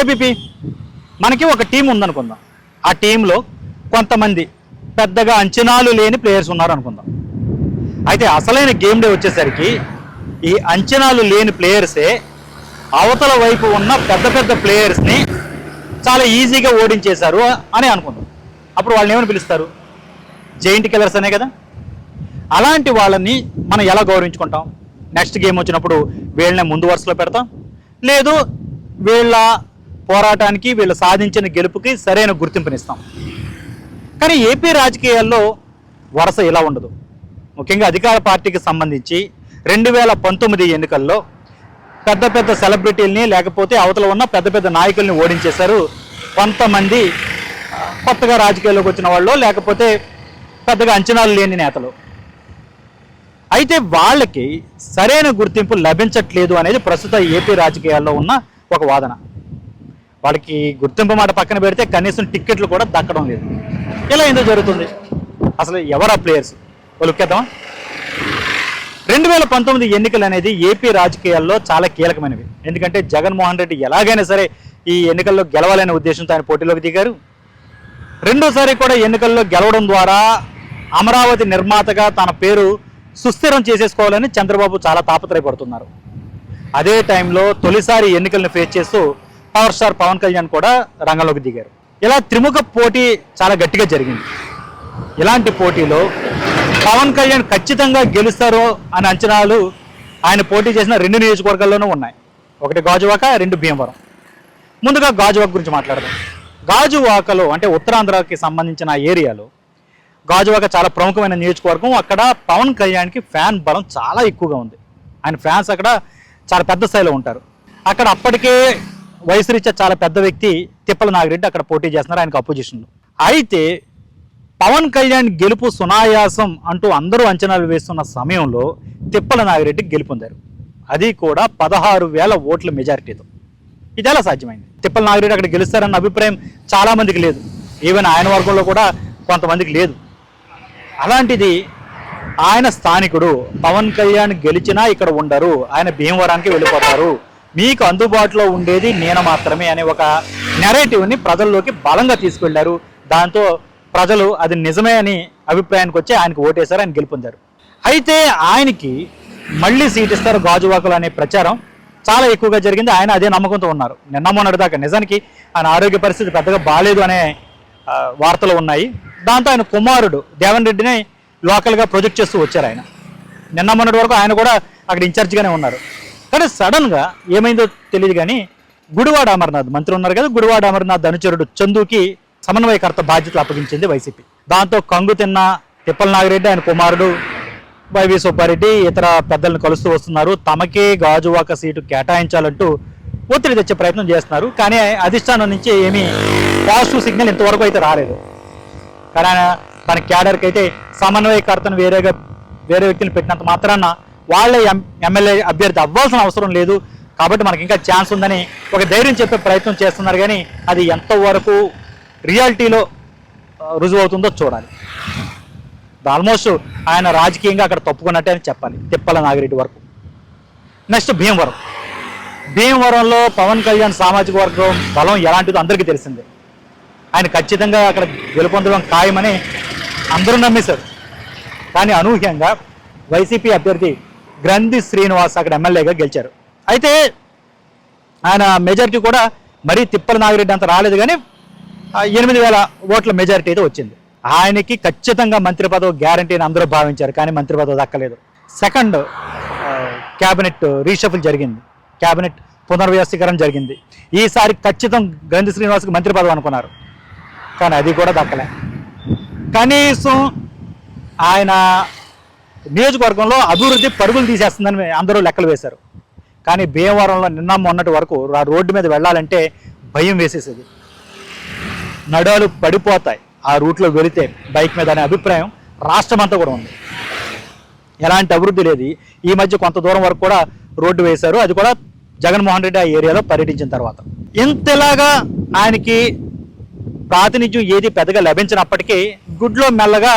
ABP మనకి ఒక team ఉందనుకుందాం. ఆ టీంలో కొంతమంది పెద్దగా అంచనాలు లేని ప్లేయర్స్ ఉన్నారు అనుకుందాం అయితే అసలైన గేమ్ డే వచ్చేసరికి ఈ అంచనాలు లేని ప్లేయర్సే అవతల వైపు ఉన్న పెద్ద పెద్ద ప్లేయర్స్ని చాలా ఈజీగా ఓడించేశారు అని అనుకుందాం. అప్పుడు వాళ్ళని ఏమని పిలుస్తారు? జైంట్ కిల్లర్స్ అనే కదా? అలాంటి వాళ్ళని మనం ఎలా గౌరవించుకుంటాం? నెక్స్ట్ గేమ్ వచ్చినప్పుడు వీళ్ళని ముందు వరుసలో పెడతాం. లేదు వీళ్ళ పోరాటానికి వీళ్ళు సాధించిన గెలుపుకి సరైన గుర్తింపునిస్తాం. కానీ ఏపీ రాజకీయాల్లో వరుస ఇలా ఉండదు. ముఖ్యంగా అధికార పార్టీకి సంబంధించి రెండు వేల పంతొమ్మిది ఎన్నికల్లో పెద్ద పెద్ద సెలబ్రిటీల్ని లేకపోతే అవతల ఉన్న పెద్ద పెద్ద నాయకుల్ని ఓడించేశారు కొంతమంది కొత్తగా రాజకీయాల్లోకి వచ్చిన వాళ్ళు లేకపోతే పెద్దగా అంచనాలు లేని నేతలు. అయితే వాళ్ళకి సరైన గుర్తింపు లభించట్లేదు అనేది ప్రస్తుత ఏపీ రాజకీయాల్లో ఉన్న ఒక వాదన. వాళ్ళకి గుర్తింపు మాట పక్కన పెడితే కనీసం టిక్కెట్లు కూడా దక్కడం లేదు. ఇలా ఎందుకు జరుగుతుంది? అసలు ఎవరా ప్లేయర్స్ వాళ్ళు రెండు వేల పంతొమ్మిది ఎన్నికలు అనేది ఏపీ రాజకీయాల్లో చాలా కీలకమైనవి. ఎందుకంటే జగన్మోహన్ రెడ్డి ఎలాగైనా సరే ఈ ఎన్నికల్లో గెలవాలనే ఉద్దేశంతో ఆయన పోటీలోకి దిగారు. రెండోసారి కూడా ఎన్నికల్లో గెలవడం ద్వారా అమరావతి నిర్మాతగా తన పేరు సుస్థిరం చేసేసుకోవాలని చంద్రబాబు చాలా తాపత్రయపడుతున్నారు. అదే టైంలో తొలిసారి ఎన్నికలను ఫేస్ చేస్తూ పవర్ స్టార్ పవన్ కళ్యాణ్ కూడా రంగంలోకి దిగారు. ఇలా త్రిముఖ పోటీ చాలా గట్టిగా జరిగింది. ఇలాంటి పోటీలో పవన్ కళ్యాణ్ ఖచ్చితంగా గెలుస్తారు అనే అంచనాలు ఆయన పోటీ చేసిన రెండు నియోజకవర్గాల్లోనూ ఉన్నాయి. ఒకటి గాజువాక రెండు భీమవరం. ముందుగా గాజువాక గురించి మాట్లాడదాం. గాజువాకలో అంటే ఉత్తరాంధ్రకి సంబంధించిన ఏరియాలో గాజువాక చాలా ప్రముఖమైన నియోజకవర్గం. అక్కడ పవన్ కళ్యాణ్కి ఫ్యాన్ బలం చాలా ఎక్కువగా ఉంది. ఆయన ఫ్యాన్స్ అక్కడ చాలా పెద్ద స్థాయిలో ఉంటారు. అక్కడ అప్పటికే వయసు రీత్యా చాలా పెద్ద వ్యక్తి తిప్పల నాగిరెడ్డి అక్కడ పోటీ చేస్తున్నారు ఆయనకు అపోజిషన్లో అయితే పవన్ కళ్యాణ్ గెలుపు సునాయాసం అంటూ అందరూ అంచనాలు వేస్తున్న సమయంలో తిప్పల నాగిరెడ్డి గెలుపొందారు అది కూడా పదహారు వేల ఓట్ల మెజారిటీతో. ఇది ఎలా సాధ్యమైంది? తిప్పల నాగిరెడ్డి అక్కడ గెలుస్తారన్న అభిప్రాయం చాలామందికి లేదు. ఈవెన్ ఆయన వర్గంలో కూడా కొంతమందికి లేదు. అలాంటిది ఆయన స్థానికుడు పవన్ కళ్యాణ్ గెలిచినా ఇక్కడ ఉండరు. ఆయన భీమవరానికి వెళ్ళిపోతారు. మీకు అందుబాటులో ఉండేది నేను మాత్రమే అనే ఒక నెరేటివ్ని ప్రజల్లోకి బలంగా తీసుకెళ్ళారు. దాంతో ప్రజలు అది నిజమే అని అభిప్రాయానికి వచ్చి ఆయనకు ఓటేశారు ఆయన గెలుపొందారు. అయితే ఆయనకి మళ్ళీ సీట్ ఇస్తారు గాజువాకలు అనే ప్రచారం చాలా ఎక్కువగా జరిగింది. ఆయన అదే నమ్మకంతో ఉన్నారు. నిన్న మొన్నటిదాకా నిజానికి ఆయన ఆరోగ్య పరిస్థితి పెద్దగా బాగాలేదు అనే వార్తలు ఉన్నాయి. దాంతో ఆయన కుమారుడు దేవన్ రెడ్డిని లోకల్గా ప్రొజెక్ట్ చేస్తూ వచ్చారు ఆయన. నిన్న మొన్నటి వరకు ఆయన కూడా అక్కడ ఇన్ఛార్జ్గానే ఉన్నారు. కానీ సడన్గా ఏమైందో తెలియదు కానీ గుడివాడ అమర్నాథ్ మంత్రి ఉన్నారు కదా గుడివాడ అమర్నాథ్ అనుచరుడు చందుకి సమన్వయకర్త బాధ్యతలు అప్పగించింది వైసీపీ. దాంతో కంగు తిన్న తిప్పల నాగిరెడ్డి ఆయన కుమారుడు వైవి సుబ్బారెడ్డి ఇతర పెద్దలను కలుస్తూ వస్తున్నారు. తమకే గాజువాక సీటు కేటాయించాలంటూ ఒత్తిడి తెచ్చే ప్రయత్నం చేస్తున్నారు. కానీ అధిష్టానం నుంచి ఏమీ పాజిటివ్ సిగ్నల్ ఇంతవరకు అయితే రాలేదు. కానీ ఆయన తన క్యాడర్కి అయితే సమన్వయకర్తను వేరేగా వేరే వ్యక్తిని పెట్టినంత మాత్రాన వాళ్ళే ఎం ఎమ్మెల్యే అభ్యర్థి అవ్వాల్సిన అవసరం లేదు. కాబట్టి మనకి ఇంకా ఛాన్స్ ఉందని ఒక ధైర్యం చెప్పే ప్రయత్నం చేస్తున్నారు. కానీ అది ఎంతవరకు రియాలిటీలో రుజువు అవుతుందో చూడాలి. ఆల్మోస్ట్ ఆయన రాజకీయంగా అక్కడ తప్పుకున్నట్టే అని చెప్పాలి. తిప్పల నాగిరెడ్డి వరకు. నెక్స్ట్ భీమవరం. భీమవరంలో పవన్ కళ్యాణ్ సామాజిక వర్గం బలం ఎలాంటిదో అందరికీ తెలిసిందే. ఆయన ఖచ్చితంగా అక్కడ గెలుపొందడం ఖాయమని అందరూ నమ్మేశారు. కానీ అనూహ్యంగా వైసీపీ అభ్యర్థి గ్రంథి శ్రీనివాస్ అక్కడ ఎమ్మెల్యేగా గెలిచారు. అయితే ఆయన మెజారిటీ కూడా మరీ తిప్పల నాగిరెడ్డి అంత రాలేదు కానీ ఎనిమిది వేల ఓట్ల మెజారిటీ అయితే వచ్చింది. ఆయనకి ఖచ్చితంగా మంత్రి పదవి గ్యారంటీ అని అందరూ భావించారు కానీ మంత్రి పదవి దక్కలేదు. సెకండ్ క్యాబినెట్ రీషఫుల్ జరిగింది. క్యాబినెట్ పునర్వ్యవస్థీకరణ జరిగింది. ఈసారి ఖచ్చితం గ్రంథి శ్రీనివాస్కి మంత్రి పదవి అనుకున్నారు. కానీ అది కూడా దక్కలే. కనీసం ఆయన నియోజకవర్గంలో అభివృద్ధి పరుగులు తీసేస్తుందని అందరూ లెక్కలు వేశారు. కానీ భీమవరంలో నిన్న మొన్నటి వరకు ఆ రోడ్డు మీద వెళ్ళాలంటే భయం వేసేసేది. నడాలు పడిపోతాయి. ఆ రూట్లో వెళితే బైక్ మీద అనే అభిప్రాయం రాష్ట్రం అంతా కూడా ఉంది. ఎలాంటి అభివృద్ధి లేదు. ఈ మధ్య కొంత దూరం వరకు కూడా రోడ్డు వేశారు. అది కూడా జగన్మోహన్ రెడ్డి ఆ ఏరియాలో పర్యటించిన తర్వాత. ఇంతలాగా ఆయనకి ప్రాతినిధ్యం ఏది పెద్దగా లభించినప్పటికీ గుడ్లో మెల్లగా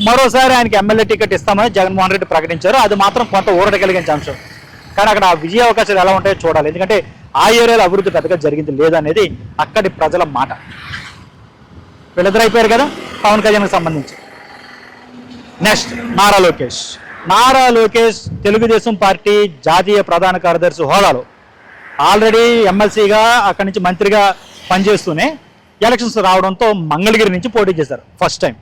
మరోసారి ఆయనకి ఎమ్మెల్యే టికెట్ ఇస్తామని జగన్మోహన్ రెడ్డి ప్రకటించారు. అది మాత్రం కొంత ఊరట కలిగించే అంశం. కానీ అక్కడ ఆ విజయ అవకాశాలు ఎలా ఉంటాయో చూడాలి. ఎందుకంటే ఆ ఏరియాలో అభివృద్ధి పెద్దగా జరిగింది లేదనేది అక్కడి ప్రజల మాట. వీళ్ళిద్దరు అయిపోయారు కదా? పవన్ కళ్యాణ్కి సంబంధించి. నెక్స్ట్ నారా లోకేష్. నారా లోకేష్ తెలుగుదేశం పార్టీ జాతీయ ప్రధాన కార్యదర్శి హోదాలో ఆల్రెడీ ఎమ్మెల్సీగా అక్కడి నుంచి మంత్రిగా పనిచేస్తూనే ఎలక్షన్స్ రావడంతో మంగళగిరి నుంచి పోటీ చేశారు. ఫస్ట్ టైం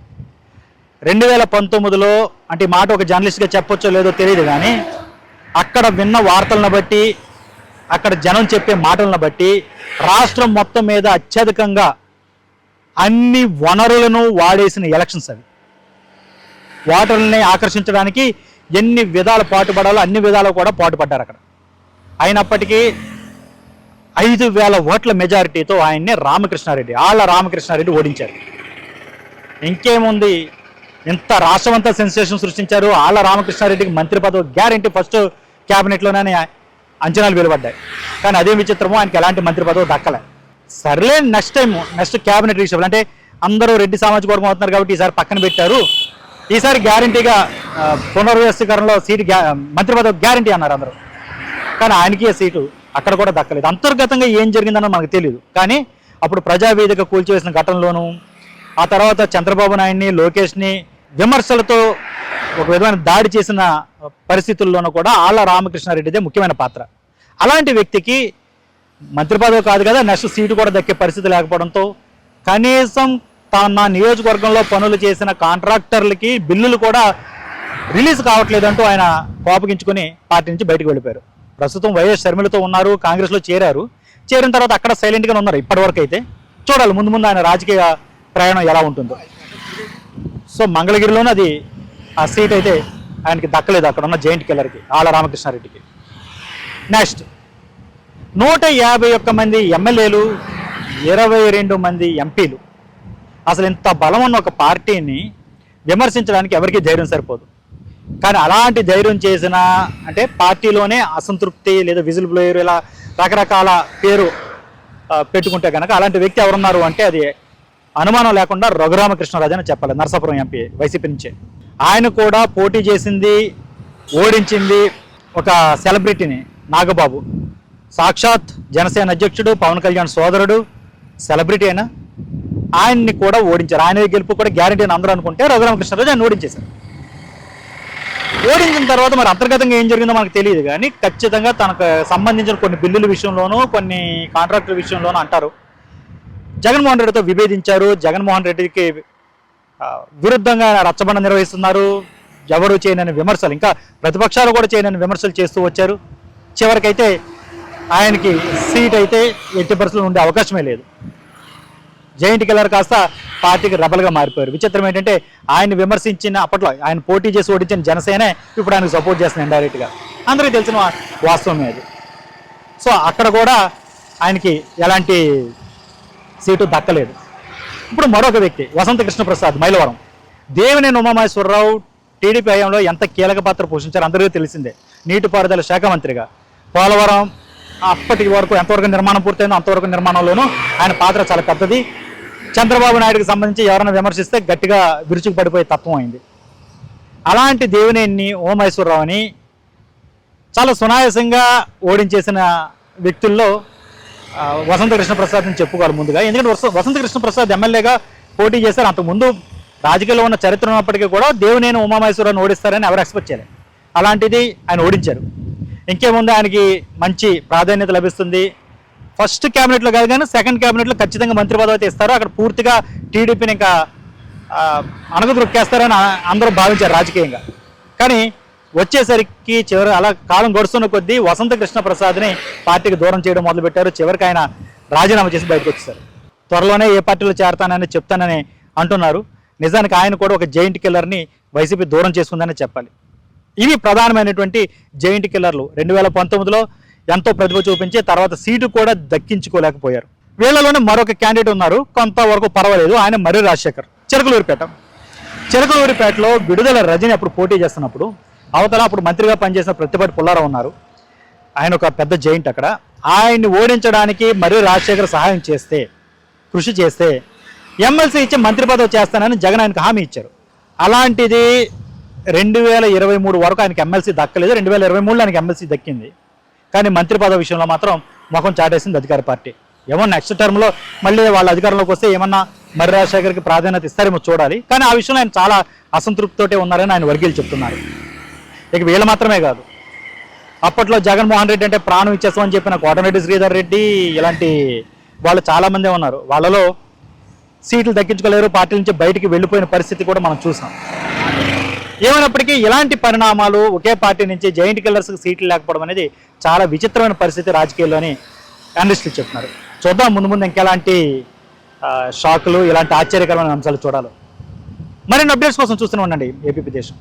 రెండు వేల పంతొమ్మిదిలో అంటే మాట ఒక జర్నలిస్ట్గా చెప్పొచ్చో లేదో తెలియదు కానీ అక్కడ విన్న వార్తలను బట్టి అక్కడ జనం చెప్పే మాటలను బట్టి రాష్ట్రం మొత్తం మీద అత్యధికంగా అన్ని వనరులను వాడేసిన ఎలక్షన్స్ అవి. ఓటర్లని ఆకర్షించడానికి ఎన్ని విధాలు పాటుపడాలో అన్ని విధాలు కూడా పాటుపడ్డారు అక్కడ. అయినప్పటికీ ఐదు వేల ఓట్ల మెజారిటీతో ఆయన్ని రామకృష్ణారెడ్డి ఆళ్ళ రామకృష్ణారెడ్డి ఓడించారు. ఇంకేముంది? ఇంత రాష్ట్రమంతా సెన్సేషన్ సృష్టించారు? ఆళ్ళ రామకృష్ణారెడ్డికి మంత్రి పదవి గ్యారంటీ ఫస్ట్ క్యాబినెట్లోనే అంచనాలు వెలువడ్డాయి. కానీ అదే విచిత్రమో ఆయనకి ఎలాంటి మంత్రి పదవి దక్కలే. సర్లే next time next cabinet reshuffle అంటే అందరూ రెడ్డి సామాజిక వర్గం అవుతున్నారు కాబట్టి ఈసారి పక్కన పెట్టారు. ఈసారి గ్యారంటీగా పునర్వ్యవస్థీకరణలో సీటు గ్యా మంత్రి పదవి గ్యారంటీ అన్నారు అందరూ. కానీ ఆయనకి సీటు అక్కడ కూడా దక్కలేదు. అంతర్గతంగా ఏం జరిగిందన్నది మనకు తెలియదు కానీ అప్పుడు ప్రజావేదిక కూల్చివేసిన ఘటనలోనూ ఆ తర్వాత చంద్రబాబు నాయుడిని లోకేష్ని విమర్శలతో ఒక విధమైన దాడి చేసిన పరిస్థితుల్లోనూ కూడా ఆళ్ళ రామకృష్ణారెడ్డిదే ముఖ్యమైన పాత్ర. అలాంటి వ్యక్తికి మంత్రి పదవి కాదు కదా నెక్స్ట్ సీటు కూడా దక్కే పరిస్థితి లేకపోవడంతో కనీసం తన నియోజకవర్గంలో పనులు చేసిన కాంట్రాక్టర్లకి బిల్లులు కూడా రిలీజ్ కావట్లేదంటూ ఆయన కోపగించుకుని పార్టీ నుంచి బయటకు వెళ్ళిపోయారు. ప్రస్తుతం వైఎస్ షర్మిలతో ఉన్నారు కాంగ్రెస్లో చేరారు. చేరిన తర్వాత అక్కడ సైలెంట్గానే ఉన్నారు ఇప్పటివరకు అయితే చూడాలి ముందు ముందు ఆయన రాజకీయ ప్రయాణం ఎలా ఉంటుందో. సో మంగళగిరిలోనే అది ఆ సీట్ అయితే ఆయనకి దక్కలేదు అక్కడ ఉన్న జైంట్ కిల్లర్కి ఆళ్ళ రామకృష్ణారెడ్డికి. నెక్స్ట్ నూట యాభై ఒక్క మంది ఎమ్మెల్యేలు ఇరవై రెండు మంది ఎంపీలు. అసలు ఇంత బలం ఉన్న ఒక పార్టీని విమర్శించడానికి ఎవరికీ ధైర్యం సరిపోదు. కానీ అలాంటి ధైర్యం చేసిన అంటే పార్టీలోనే అసంతృప్తి లేదా విజిల్ బ్లోయర్ ఇలా రకరకాల పేరు పెట్టుకుంటే కనుక అలాంటి వ్యక్తి ఎవరున్నారు అంటే అది అనుమానం లేకుండా రఘురామకృష్ణరాజు అని చెప్పాలి. నరసాపురం ఎంపీ వైసీపీ నుంచే. ఆయన కూడా పోటీ చేసింది ఓడించింది ఒక సెలబ్రిటీని నాగబాబు. సాక్షాత్ జనసేన అధ్యక్షుడు పవన్ కళ్యాణ్ సోదరుడు సెలబ్రిటీ అయినా ఆయన్ని కూడా ఓడించారు. ఆయన గెలుపు కూడా గ్యారంటీ అని అందరూ అనుకుంటే రఘురామకృష్ణరాజు ఆయన ఓడించేశారు. ఓడించిన తర్వాత మరి అంతర్గతంగా ఏం జరిగిందో మనకు తెలియదు కానీ ఖచ్చితంగా తనకు సంబంధించిన కొన్ని బిల్లుల విషయంలోనూ కొన్ని కాంట్రాక్టుల విషయంలోనూ అంటారు. జగన్మోహన్ రెడ్డితో విభేదించారు. జగన్మోహన్ రెడ్డికి విరుద్ధంగా రచ్చబండ నిర్వహిస్తున్నారు. ఎవరు చేయనని విమర్శలు ఇంకా ప్రతిపక్షాలు కూడా చేయనని విమర్శలు చేస్తూ వచ్చారు. చివరికైతే ఆయనకి సీట్ అయితే ఎట్టి పరిస్థితులు ఉండే అవకాశమే లేదు. జైంట్ కిల్లర్ కాస్త పార్టీకి రెబల్గా మారిపోయారు. విచిత్రం ఏంటంటే ఆయన విమర్శించిన అప్పట్లో ఆయన పోటీ చేసి ఓడించిన జనసేనే ఇప్పుడు ఆయనకు సపోర్ట్ చేస్తుంది ఇండైరెక్ట్గా అందరికీ తెలిసిన వాస్తవమే అది. సో అక్కడ కూడా ఆయనకి ఎలాంటి సీటు దక్కలేదు. ఇప్పుడు మరొక వ్యక్తి వసంత కృష్ణప్రసాద్ మైలవరం. దేవినేని ఉమామహేశ్వరరావు టీడీపీ హయాంలో ఎంత కీలక పాత్ర పోషించారో అందరికీ తెలిసిందే. నీటిపారుదల శాఖ మంత్రిగా. పోలవరం అప్పటి వరకు ఎంతవరకు నిర్మాణం పూర్తయిందో అంతవరకు నిర్మాణంలోనూ ఆయన పాత్ర చాలా పెద్దది. చంద్రబాబు నాయుడుకి సంబంధించి ఎవరైనా విమర్శిస్తే గట్టిగా విరుచుకు పడిపోయే తత్వం అయింది. అలాంటి దేవినేని ఓమేశ్వరరావుని చాలా సునాయాసంగా ఓడించేసిన వ్యక్తుల్లో వసంత కృష్ణ ప్రసాద్ని చెప్పుకోవాలి ముందుగా. ఎందుకంటే వస- వసంత కృష్ణ ప్రసాద్ ఎమ్మెల్యేగా పోటీ చేశారు. అంతకుముందు రాజకీయాల్లో ఉన్న చరిత్ర ఉన్నప్పటికీ కూడా దేవునేని ఉమామహేశ్వరరావుని ఓడిస్తారని ఎవరు ఎక్స్పెక్ట్ చేయలేదు. అలాంటిది ఆయన ఓడించారు. ఇంకేముంది? ఆయనకి మంచి ప్రాధాన్యత లభిస్తుంది. ఫస్ట్ క్యాబినెట్లో కాదు కానీ సెకండ్ క్యాబినెట్లో ఖచ్చితంగా మంత్రి పదవి అయితే ఇస్తారు. అక్కడ పూర్తిగా టీడీపీని ఇంకా ఆ, అణగదొక్కేస్తారని అందరూ భావించారు రాజకీయంగా. కానీ వచ్చేసరికి చివరి అలా కాలం గడుస్తున్న కొద్దీ వసంత కృష్ణ ప్రసాద్ని పార్టీకి దూరం చేయడం మొదలుపెట్టారు. చివరికి ఆయన రాజీనామా చేసి బయటకు వచ్చేసారు. త్వరలోనే ఏ పార్టీలో చేరతానని చెప్తానని అంటున్నారు. నిజానికి ఆయన కూడా ఒక జైంట్ కిల్లర్ని వైసీపీ దూరం చేసుకుందని చెప్పాలి. ఇవి ప్రధానమైనటువంటి జైంట్ కిల్లర్లు. రెండు వేల పంతొమ్మిదిలో ఎంతో ప్రతిభ చూపించి తర్వాత సీటు కూడా దక్కించుకోలేకపోయారు. వీళ్ళలోనే మరొక క్యాండిడేట్ ఉన్నారు. కొంతవరకు పర్వాలేదు. ఆయన మర్రి రాజశేఖర్. చిరకలూరిపేట చిరకలూరిపేటలో విడుదల రజని అప్పుడు పోటీ చేస్తున్నప్పుడు అవతల అప్పుడు మంత్రిగా పనిచేసిన ప్రతిపాటి పుల్లారావు ఉన్నారు. ఆయన ఒక పెద్ద జైంట్ అక్కడ. ఆయన్ని ఓడించడానికి మరియు రాజశేఖర్ సహాయం చేస్తే కృషి చేస్తే ఎమ్మెల్సీ ఇచ్చి మంత్రి పదవి చేస్తానని జగన్ ఆయనకు హామీ ఇచ్చారు. అలాంటిది రెండు వేల ఇరవై మూడు వరకు ఆయనకి ఎమ్మెల్సీ దక్కలేదు. రెండు వేల ఇరవై మూడులో ఆయనకి ఎమ్మెల్సీ దక్కింది. కానీ మంత్రి పదవి విషయంలో మాత్రం ముఖం చాటేసింది అధికార పార్టీ. ఏమో నెక్స్ట్ టర్మ్లో మళ్ళీ వాళ్ళ అధికారంలోకి వస్తే ఏమన్నా మర్రి రాజశేఖర్కి ప్రాధాన్యత ఇస్తారేమో చూడాలి. కానీ ఆ విషయంలో ఆయన చాలా అసంతృప్తితోటే ఉన్నారని ఆయన వర్గీయులు చెప్తున్నారు. ఇక వీళ్ళు మాత్రమే కాదు. అప్పట్లో జగన్మోహన్ రెడ్డి అంటే ప్రాణం ఇచ్చేస్తామని చెప్పిన కోటమిరెడ్డి శ్రీధర్ రెడ్డి ఇలాంటి వాళ్ళు చాలా మందే ఉన్నారు. వాళ్ళలో సీట్లు దక్కించుకోలేరు పార్టీ నుంచి బయటికి వెళ్ళిపోయిన పరిస్థితి కూడా మనం చూసాం. ఏమైనప్పటికీ ఇలాంటి పరిణామాలు ఒకే పార్టీ నుంచి జైంట్ కిల్లర్స్కి సీట్లు లేకపోవడం అనేది చాలా విచిత్రమైన పరిస్థితి రాజకీయాల్లోని అనలిస్టులు చెప్తున్నారు. చూద్దాం ముందు ముందు ఇంకెలాంటి ఆ, షాకులు ఇలాంటి ఆశ్చర్యకరమైన అంశాలు చూడాలి. మరిన్ని అప్డేట్స్ కోసం చూస్తూనే ఉండండి. ఏపీ దేశం